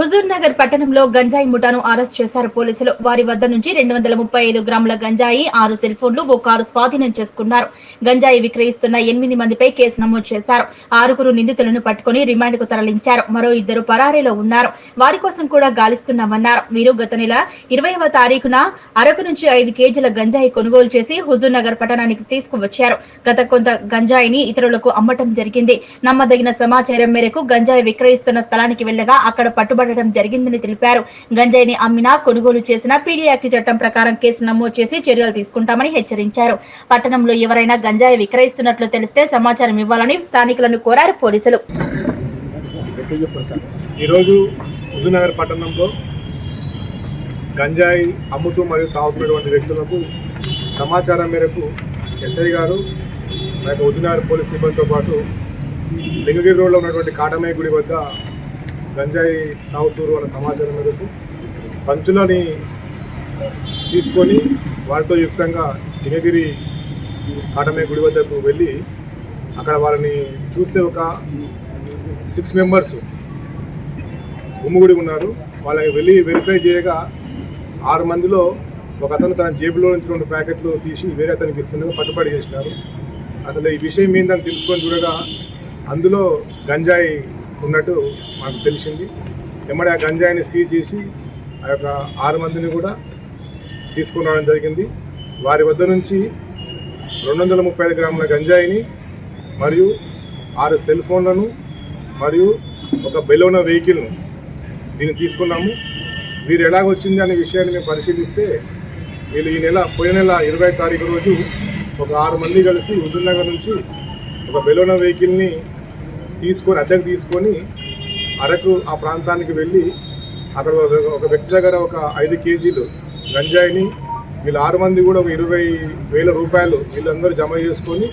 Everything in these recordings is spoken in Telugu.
హుజూర్ నగర్ పట్టణంలో గంజాయి ముఠాను అరెస్ట్ చేశారు పోలీసులు. వారి వద్ద నుంచి రెండు వందల ముప్పై ఐదు గ్రాముల గంజాయి ఆరు సెల్ ఫోన్లు ఓ కారు స్వాధీనం చేసుకున్నారు. గంజాయి విక్రయిస్తున్న ఎనిమిది మందిపై కేసు నమోదు చేశారు. ఆరుగురు నిందితులను పట్టుకుని రిమాండ్కు తరలించారు. మరో ఇద్దరు పరారీలో ఉన్నారు. వారి కోసం కూడా గాలిస్తున్నామన్నారు. వీరు గత నెల ఇరవైవ తారీఖున అరకు నుంచి ఐదు కేజీల గంజాయి కొనుగోలు చేసి హుజూర్ నగర్ పట్టణానికి తీసుకువచ్చారు. గత కొంత గంజాయిని ఇతరులకు అమ్మటం జరిగింది. నమ్మదగిన సమాచారం మేరకు గంజాయి విక్రయిస్తున్న స్థలానికి వెళ్ళగా అక్కడ పట్టుబడి పట్టుబడటం జరిగిందని తెలిపారు. గంజాయిని అమ్మినా కొనుగోలు చేసిన పీడీ యాక్ట్ చట్టం ప్రకారం కేసు నమోదు చేసి చర్యలు తీసుకుంటామని హెచ్చరించారు. పట్టణంలో ఎవరైనా గంజాయి విక్రయిస్తున్నట్లు తెలిస్తే సమాచారం ఇవ్వాలని స్థానికులను కోరారు పోలీసులు. ఈరోజు హుజూర్నగర్ పట్టణంలో గంజాయి అమ్ముతూ మరియు తాగుతున్నటువంటి వ్యక్తులకు సమాచారం మేరకు ఎస్ఐ గారు మరియు హుజూర్నగర్ పోలీస్ సిబ్బందితో పాటు లింగగిరి రోడ్లో ఉన్నటువంటి కాటమయ్య గుడి వద్ద గంజాయి తాగుతూరు వాళ్ళ సమాచారం మేరకు పంచులని తీసుకొని వారితో యుక్తంగా లింగగిరి కాటమే గుడి వద్దకు వెళ్ళి అక్కడ వారిని చూస్తే ఒక సిక్స్ మెంబర్స్ గుమ్ముగుడి ఉన్నారు. వాళ్ళకి వెళ్ళి వెరిఫై చేయగా ఆరు మందిలో ఒక అతను తన జేబులో నుంచి రెండు ప్యాకెట్లు తీసి వేరే అతనికి ఇస్తుండగా పట్టుబడి చేసినారు. అసలు ఈ విషయం ఏందని తెలుసుకొని చూడగా అందులో గంజాయి ఉన్నట్టు మాకు తెలిసింది. ఎమ్మడి ఆ గంజాయిని సీజ్ చేసి ఆ యొక్క ఆరు మందిని కూడా తీసుకుని రావడం జరిగింది. వారి వద్ద నుంచి రెండు వందల ముప్పై ఐదు గ్రాముల గంజాయిని మరియు ఆరు సెల్ ఫోన్లను మరియు ఒక బెలోన వెహికల్ను దీన్ని తీసుకున్నాము. వీరు ఎలాగొచ్చింది అనే విషయాన్ని మేము పరిశీలిస్తే వీళ్ళు ఈ నెల పోయిన నెల ఇరవై తారీఖు రోజు ఒక ఆరు మంది కలిసి హుజూర్నగర్ నుంచి ఒక బెలోన వెహికల్ని తీసుకొని అద్దెకు తీసుకొని అరకు ఆ ప్రాంతానికి వెళ్ళి అక్కడ ఒక- వ్యక్తి దగ్గర ఒక ఐదు కేజీలు గంజాయిని వీళ్ళు ఆరు మంది కూడా ఒక ఇరవై వేల రూపాయలు వీళ్ళందరూ జమ చేసుకొని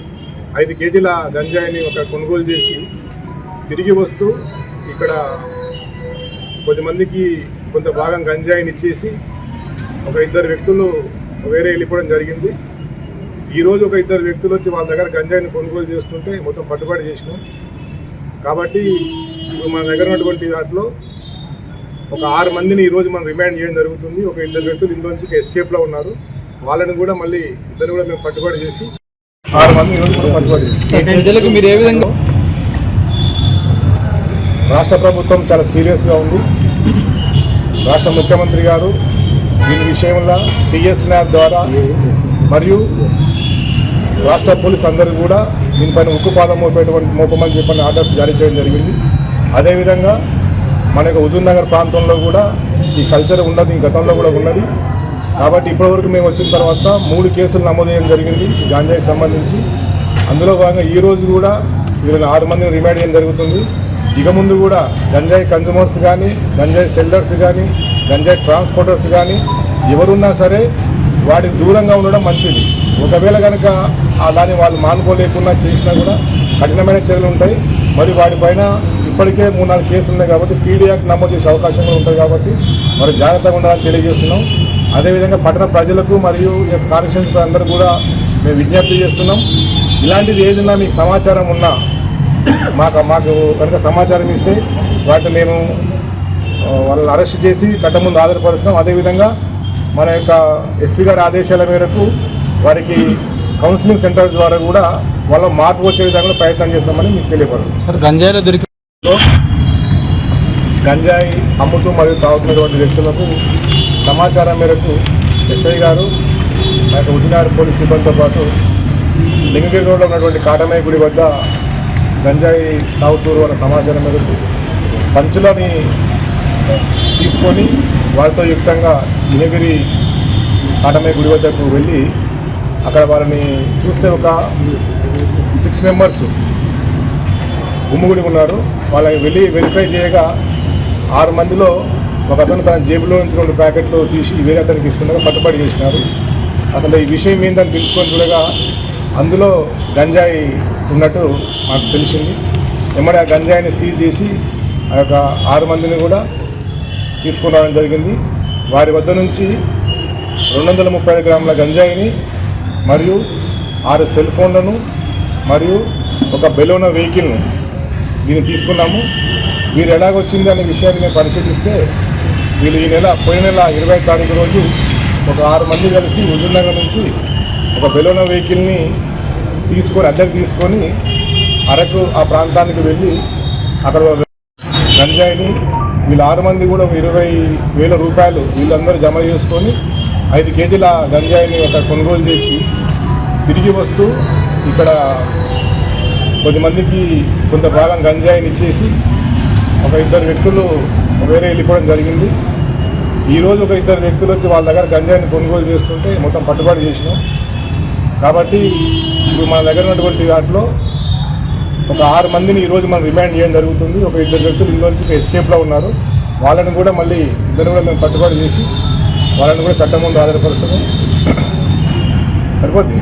ఐదు కేజీల గంజాయిని ఒక కొనుగోలు చేసి తిరిగి వస్తూ ఇక్కడ కొద్దిమందికి కొంత భాగం గంజాయిని ఇచ్చేసి ఒక ఇద్దరు వ్యక్తులు వేరే వెళ్ళిపోవడం జరిగింది. ఈరోజు ఒక ఇద్దరు వ్యక్తులు వచ్చి వాళ్ళ దగ్గర గంజాయిని కొనుగోలు చేస్తుంటే మొత్తం పట్టుబడి చేసినాం. కాబట్టి ఇప్పుడు మన దగ్గర ఉన్నటువంటి దాంట్లో ఒక ఆరు మందిని ఈరోజు మనం రిమాండ్ చేయడం జరుగుతుంది. ఒక ఇద్దరు వ్యక్తులు ఇందులోంచి ఎస్కేప్లో ఉన్నారు. వాళ్ళని కూడా మళ్ళీ ఇద్దరు కూడా మేము పట్టుబడి చేసి ఆరు మంది ఈరోజు మనం పట్టుబడి చేసి మీరు ఏ విధంగా రాష్ట్ర ప్రభుత్వం చాలా సీరియస్గా ఉంది. రాష్ట్ర ముఖ్యమంత్రి గారు దీని విషయంలో టీఎస్ ల్యాబ్ ద్వారా మరియు రాష్ట్ర పోలీస్ అందరూ కూడా దీనిపైన ఉక్కుపాదం మోపేటువంటి మోపమని చెప్పని ఆర్డర్స్ జారీ చేయడం జరిగింది. అదేవిధంగా మన యొక్క హుజూర్ నగర్ ప్రాంతంలో కూడా ఈ కల్చర్ ఉన్నది ఈ గతంలో కూడా ఉన్నది. కాబట్టి ఇప్పటివరకు మేము వచ్చిన తర్వాత మూడు కేసులు నమోదు చేయడం జరిగింది గాంజాకి సంబంధించి. అందులో భాగంగా ఈ రోజు కూడా వీళ్ళని ఆరు మందిని రిమాండ్ చేయడం జరుగుతుంది. ఇక ముందు కూడా గంజాయి కన్జ్యూమర్స్ కానీ గంజాయి సెల్లర్స్ కానీ గంజాయి ట్రాన్స్పోర్టర్స్ కానీ ఎవరున్నా సరే వాటికి దూరంగా ఉండడం మంచిది. ఒకవేళ కనుక దాన్ని వాళ్ళు మానుకోలేకుండా చేసినా కూడా కఠినమైన చర్యలు ఉంటాయి. మరి వాటిపైన ఇప్పటికే మూడు నాలుగు కేసులు ఉన్నాయి కాబట్టి పీడీ నమోదు చేసే అవకాశం కూడా ఉంటుంది కాబట్టి మరి జాగ్రత్తగా ఉండాలని తెలియజేస్తున్నాం. అదేవిధంగా పట్టణ ప్రజలకు మరియు ఈ యొక్క అందరూ కూడా మేము విజ్ఞప్తి చేస్తున్నాం. ఇలాంటిది ఏదైనా మీకు సమాచారం ఉన్నా మాకు మాకు కనుక సమాచారం ఇస్తే వాటిని మేము వాళ్ళని అరెస్ట్ చేసి చట్టం ముందు ఆధారపరుస్తాం అదేవిధంగా మన యొక్క ఎస్పీ గారి ఆదేశాల మేరకు వారికి కౌన్సిలింగ్ సెంటర్స్ ద్వారా కూడా వాళ్ళ మార్పు వచ్చే విధంగా ప్రయత్నం చేస్తామని మీకు తెలియపరుస్తాం. సార్ గంజాయిలో దొరికి గంజాయి అమ్ముతూ మరియు తాగుతున్నటువంటి వ్యక్తులకు సమాచారం మేరకు ఎస్ఐ గారు యొక్క ఉదినార్ పోలీస్ సిబ్బందితో పాటు లింగగిరి రోడ్లో ఉన్నటువంటి కాటమయ్య గుడి వద్ద గంజాయి తాగుతూరు అన్న సమాచారం మేరకు పంచులని తీసుకొని వారితో యుక్తంగా లింగగిరి కాటమయ్య గుడి వద్దకు వెళ్ళి అక్కడ వారిని చూస్తే ఒక సిక్స్ మెంబర్స్ గుమ్ముగుడి ఉన్నారు. వాళ్ళని వెళ్ళి వెరిఫై చేయగా ఆరు మందిలో ఒక అతను తన జేబులో నుంచి రెండు ప్యాకెట్లు తీసి వేరే అతనికి ఇస్తుండగా పట్టుబడి చేసినారు. అసలు ఈ విషయం ఏందని తెలుసుకొని చూడగా అందులో గంజాయి ఉన్నట్టు మాకు తెలిసింది. ఎమ్మడి ఆ గంజాయిని సీజ్ చేసి ఆ యొక్క ఆరు మందిని కూడా తీసుకురావడం జరిగింది. వారి వద్ద నుంచి రెండు వందల ముప్పై ఐదు గ్రాముల గంజాయిని మరియు ఆరు సెల్ ఫోన్లను మరియు ఒక బెలోన వెహికల్ను దీన్ని తీసుకున్నాము. వీరు ఎలాగొచ్చింది అనే విషయాన్ని మేము పరిశీలిస్తే వీళ్ళు ఈ నెల పోయిన నెల ఇరవై తారీఖు రోజు ఒక ఆరు మంది కలిసి హుజూర్నగర్ నుంచి ఒక బెలోన వెహికల్ని తీసుకొని అద్దెకు తీసుకొని అరకు ఆ ప్రాంతానికి వెళ్ళి అక్కడ గంజాయిని వీళ్ళు ఆరు మంది కూడా ఇరవై వేల రూపాయలు వీళ్ళందరూ జమ చేసుకొని ఐదు కేజీల గంజాయిని ఒక కొనుగోలు చేసి తిరిగి వస్తూ ఇక్కడ కొద్దిమందికి కొంత భాగం గంజాయిని ఇచ్చేసి ఒక ఇద్దరు వ్యక్తులు వేరే వెళ్ళిపోవడం జరిగింది. ఈరోజు ఒక ఇద్దరు వ్యక్తులు వచ్చి వాళ్ళ దగ్గర గంజాయిని కొనుగోలు చేస్తుంటే మొత్తం పట్టుబడి చేసినాం. కాబట్టి ఇప్పుడు మన దగ్గర ఉన్నటువంటి వాటిలో ఒక ఆరు మందిని ఈరోజు మనం రిమాండ్ చేయడం జరుగుతుంది. ఒక ఇద్దరు వ్యక్తులు ఇందులో నుంచి ఎస్కేప్లో ఉన్నారు. వాళ్ళని కూడా మళ్ళీ ఇద్దరు కూడా మేము పట్టుబడి చేసి వాళ్ళని కూడా చట్టం ముందు ఆధారపరుస్తాము సరిపోతుంది